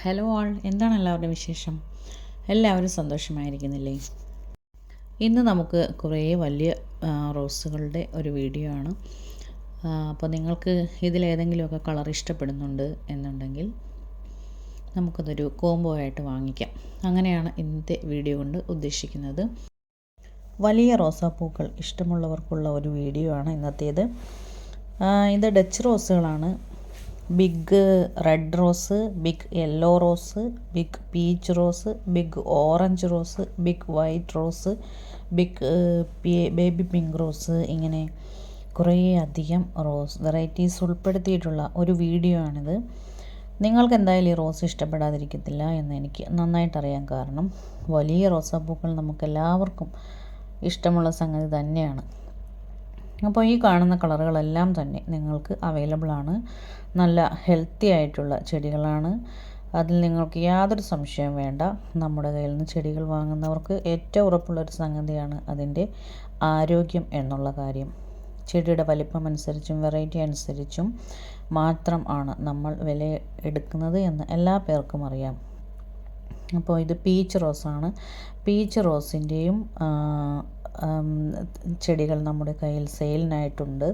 Hello ആൾ എന്താണ് എല്ലാവരുടെ വിശേഷം? എല്ലാവരും സന്തോഷമായിരിക്കുന്നില്ലേ? ഇന്ന് നമുക്ക് കുറേ വലിയ റോസുകളുടെ ഒരു വീഡിയോ ആണ്. അപ്പോൾ നിങ്ങൾക്ക് ഇതിലേതെങ്കിലുമൊക്കെ കളർ ഇഷ്ടപ്പെടുന്നുണ്ട് എന്നുണ്ടെങ്കിൽ നമുക്കതൊരു കോംബോ ആയിട്ട് വാങ്ങിക്കാം. അങ്ങനെയാണ് ഇന്നത്തെ വീഡിയോ കൊണ്ട് ഉദ്ദേശിക്കുന്നത്. വലിയ റോസാപ്പൂക്കൾ ഇഷ്ടമുള്ളവർക്കുള്ള ഒരു വീഡിയോ ആണ് ഇന്നത്തേത്. ഇത് Dutch റോസുകളാണ് big red rose big yellow rose big peach rose big orange rose big white rose big baby pink rose ഇങ്ങനെ കുറേ അധികം റോസ് വെറൈറ്റീസ് ഉൾപ്പെടുത്തിയിട്ടുള്ള ഒരു വീഡിയോ ആണിത്. നിങ്ങൾക്ക് എന്തായാലും ഈ റോസ് ഇഷ്ടപ്പെടാതിരിക്കത്തില്ല എന്ന് എനിക്ക് നന്നായിട്ടറിയാം കാരണം. വലിയ റോസാപ്പൂക്കൾ നമുക്കെല്ലാവർക്കും ഇഷ്ടമുള്ള സംഗതി തന്നെയാണ്. അപ്പോൾ ഈ കാണുന്ന കളറുകളെല്ലാം തന്നെ നിങ്ങൾക്ക് അവൈലബിൾ ആണ്. നല്ല ഹെൽത്തി ആയിട്ടുള്ള ചെടികളാണ്. അതിൽ നിങ്ങൾക്ക് യാതൊരു സംശയവും വേണ്ട. നമ്മുടെ കയ്യിൽ നിന്ന് ചെടികൾ വാങ്ങുന്നവർക്ക് ഏറ്റവും ഉറപ്പുള്ളൊരു സംഗതിയാണ് അതിന്റെ ആരോഗ്യം എന്നുള്ള കാര്യം. ചെടിയുടെ വലിപ്പം അനുസരിച്ചും വെറൈറ്റി അനുസരിച്ചും മാത്രം ആണ് നമ്മൾ വില എടുക്കുന്നത് എന്ന് എല്ലാ പേർക്കും അറിയാം. അപ്പോൾ ഇത് പീച്ച് റോസാണ് പീച്ച് റോസിന്റെയും ചെടികൾ നമ്മുടെ കയ്യിൽ സെയിലിനായിട്ടുണ്ട്.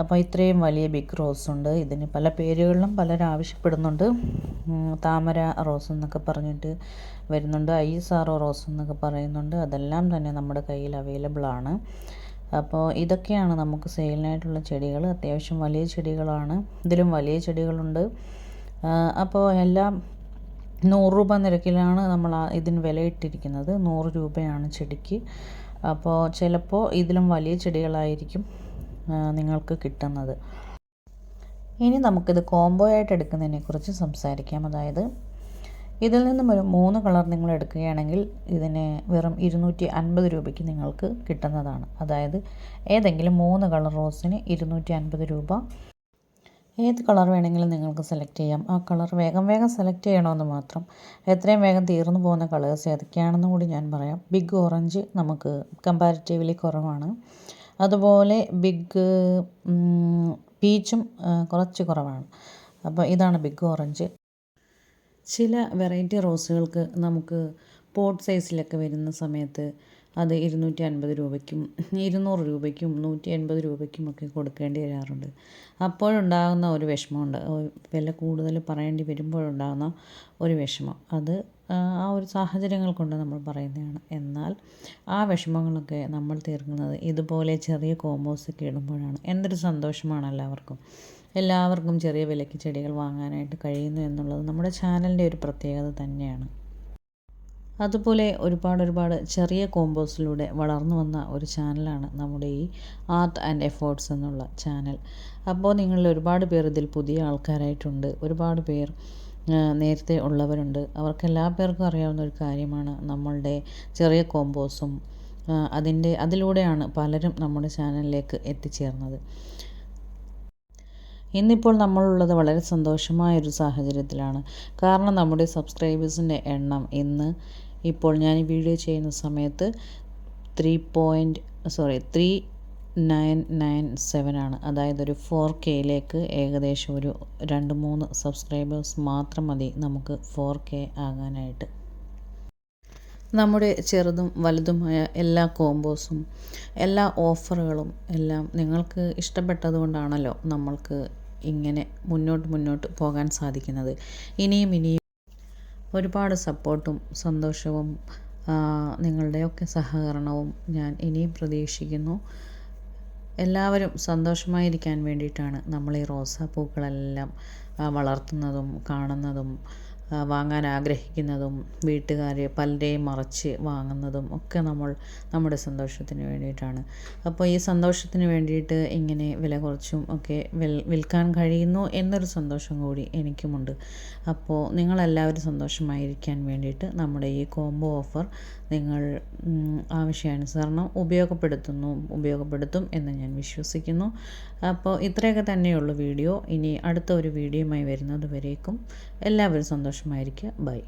അപ്പോൾ ഇത്രയും വലിയ ബിഗ് റോസ് ഉണ്ട്. ഇതിന് പല പേരുകളിലും പലരും ആവശ്യപ്പെടുന്നുണ്ട്. താമര റോസ് എന്നൊക്കെ പറഞ്ഞിട്ട് വരുന്നുണ്ട്. I S R O rose എന്നൊക്കെ പറയുന്നുണ്ട്. അതെല്ലാം തന്നെ നമ്മുടെ കയ്യിൽ അവൈലബിൾ ആണ്. അപ്പോൾ ഇതൊക്കെയാണ് നമുക്ക് സെയിലിനായിട്ടുള്ള ചെടികൾ. അത്യാവശ്യം വലിയ ചെടികളാണ്. ഇതിലും വലിയ ചെടികളുണ്ട്. അപ്പോൾ എല്ലാം നൂറ് രൂപ നിരക്കിലാണ് നമ്മൾ ഇതിന് വിലയിട്ടിരിക്കുന്നത്. നൂറ് രൂപയാണ് ചെടിക്ക്. അപ്പോൾ ചിലപ്പോൾ ഇതിലും വലിയ ചെടികളായിരിക്കും നിങ്ങൾക്ക് കിട്ടുന്നത്. ഇനി നമുക്കിത് കോംബോ ആയിട്ട് എടുക്കുന്നതിനെക്കുറിച്ച് സംസാരിക്കാം. അതായത് ഇതിൽ നിന്നും ഒരു മൂന്ന് കളർ നിങ്ങൾ എടുക്കുകയാണെങ്കിൽ ഇതിന് വെറും ഇരുന്നൂറ്റി അൻപത് രൂപയ്ക്ക് നിങ്ങൾക്ക് കിട്ടുന്നതാണ്. അതായത് ഏതെങ്കിലും മൂന്ന് കളർ റോസിന് ഇരുന്നൂറ്റി അൻപത് രൂപ ഏത് കളർ വേണമെങ്കിലും നിങ്ങൾക്ക് സെലക്ട് ചെയ്യാം. ആ കളർ വേഗം വേഗം സെലക്ട് ചെയ്യണമെന്ന് മാത്രം എത്രയും വേഗം തീർന്നു പോകുന്ന കളേഴ്സ് ഏതൊക്കെയാണെന്ന് കൂടി ഞാൻ പറയാം. ബിഗ് ഓറഞ്ച് നമുക്ക് കമ്പാരിറ്റീവ്ലി കുറവാണ്. അതുപോലെ ബിഗ് പീച്ചും കുറച്ച് കുറവാണ്. അപ്പോൾ ഇതാണ് ബിഗ് ഓറഞ്ച് ചില വെറൈറ്റി റോസുകൾക്ക് നമുക്ക് പോട്ട് സൈസിലൊക്കെ വരുന്ന സമയത്ത് അത് ഇരുന്നൂറ്റി അൻപത് രൂപയ്ക്കും ഇരുന്നൂറ് രൂപയ്ക്കും നൂറ്റി അൻപത് രൂപയ്ക്കും ഒക്കെ കൊടുക്കേണ്ടി വരാറുണ്ട്. അപ്പോഴുണ്ടാകുന്ന ഒരു വിഷമമുണ്ട്. വില കൂടുതൽ പറയേണ്ടി വരുമ്പോഴുണ്ടാകുന്ന ഒരു വിഷമം. അത് ആ ഒരു സാഹചര്യങ്ങൾ കൊണ്ട് നമ്മൾ പറയുന്നതാണ്. എന്നാൽ ആ വിഷമങ്ങളൊക്കെ നമ്മൾ തീർക്കുന്നത് ഇതുപോലെ ചെറിയ കോമ്പോസൊക്കെ ഇടുമ്പോഴാണ്. എന്തൊരു സന്തോഷമാണ് എല്ലാവർക്കും. എല്ലാവർക്കും ചെറിയ വിലയ്ക്ക് ചെടികൾ വാങ്ങാനായിട്ട് കഴിയുന്നു എന്നുള്ളത് നമ്മുടെ ചാനലിന്റെ ഒരു പ്രത്യേകത തന്നെയാണ്. അതുപോലെ ഒരുപാട് ഒരുപാട് ചെറിയ കോമ്പോസിലൂടെ വളർന്നു വന്ന ഒരു ചാനലാണ് നമ്മുടെ ഈ ആർട്ട് ആൻഡ് എഫേർട്സ് എന്നുള്ള ചാനൽ അപ്പോൾ നിങ്ങളിൽ ഒരുപാട് പേർ ഇതിൽ പുതിയ ആൾക്കാരായിട്ടുണ്ട്. ഒരുപാട് പേർ നേരത്തെ ഉള്ളവരുണ്ട്. അവർക്ക് എല്ലാ പേർക്കും അറിയാവുന്ന ഒരു കാര്യമാണ് നമ്മളുടെ ചെറിയ കോമ്പോസും അതിന്റെ അതിലൂടെയാണ് പലരും നമ്മുടെ ചാനലിലേക്ക് എത്തിച്ചേർന്നത്. ഇന്നിപ്പോൾ നമ്മളുള്ളത് വളരെ സന്തോഷമായൊരു സാഹചര്യത്തിലാണ്. കാരണം നമ്മുടെ സബ്സ്ക്രൈബേഴ്സിന്റെ എണ്ണം ഇന്ന് ഇപ്പോൾ ഞാൻ ഈ വീഡിയോ ചെയ്യുന്ന സമയത്ത് three point sorry three nine nine seven ആണ്. അതായത് ഒരു ഫോർ കെയിലേക്ക് ഏകദേശം ഒരു രണ്ട് മൂന്ന് സബ്സ്ക്രൈബേഴ്സ് മാത്രം മതി നമുക്ക് ഫോർ കെ ആകാനായിട്ട്. നമ്മുടെ ചെറുതും വലുതുമായ എല്ലാ കോംബോസും എല്ലാ ഓഫറുകളും എല്ലാം നിങ്ങൾക്ക് ഇഷ്ടപ്പെട്ടതുകൊണ്ടാണല്ലോ നമ്മൾക്ക് ഇങ്ങനെ മുന്നോട്ട് മുന്നോട്ട് പോകാൻ സാധിക്കുന്നത്. ഇനിയും ഇനിയും ഒരുപാട് സപ്പോർട്ടും സന്തോഷവും നിങ്ങളുടെയൊക്കെ സഹകരണവും ഞാൻ ഇനിയും പ്രതീക്ഷിക്കുന്നു. എല്ലാവരും സന്തോഷമായിരിക്കാൻ വേണ്ടിയിട്ടാണ് നമ്മൾ ഈ റോസാപ്പൂക്കളെല്ലാം വളർത്തുന്നതും കാണുന്നതും വാങ്ങാൻ ആഗ്രഹിക്കുന്നതും വീട്ടുകാരെ പലരെയും മറച്ച് വാങ്ങുന്നതും ഒക്കെ നമ്മൾ നമ്മുടെ സന്തോഷത്തിന് വേണ്ടിയിട്ടാണ്. അപ്പോൾ ഈ സന്തോഷത്തിന് വേണ്ടിയിട്ട് ഇങ്ങനെ വില കുറച്ചും ഒക്കെ വിൽക്കാൻ കഴിയുന്നു എന്നൊരു സന്തോഷം കൂടി എനിക്കുമുണ്ട്. അപ്പോൾ നിങ്ങളെല്ലാവരും സന്തോഷമായിരിക്കാൻ വേണ്ടിയിട്ട് നമ്മുടെ ഈ കോംബോ ഓഫർ നിങ്ങൾ ആവശ്യാനുസരണം ഉപയോഗപ്പെടുത്തുന്നു ഉപയോഗപ്പെടുത്തും എന്ന് ഞാൻ വിശ്വസിക്കുന്നു. അപ്പോൾ ഇത്രയൊക്കെ തന്നെയുള്ളൂ വീഡിയോ. ഇനി അടുത്ത ഒരു വീഡിയോയുമായി വരുന്നത് വരേക്കും. എല്ലാവരും സന്തോഷമായിരിക്കുക ബൈ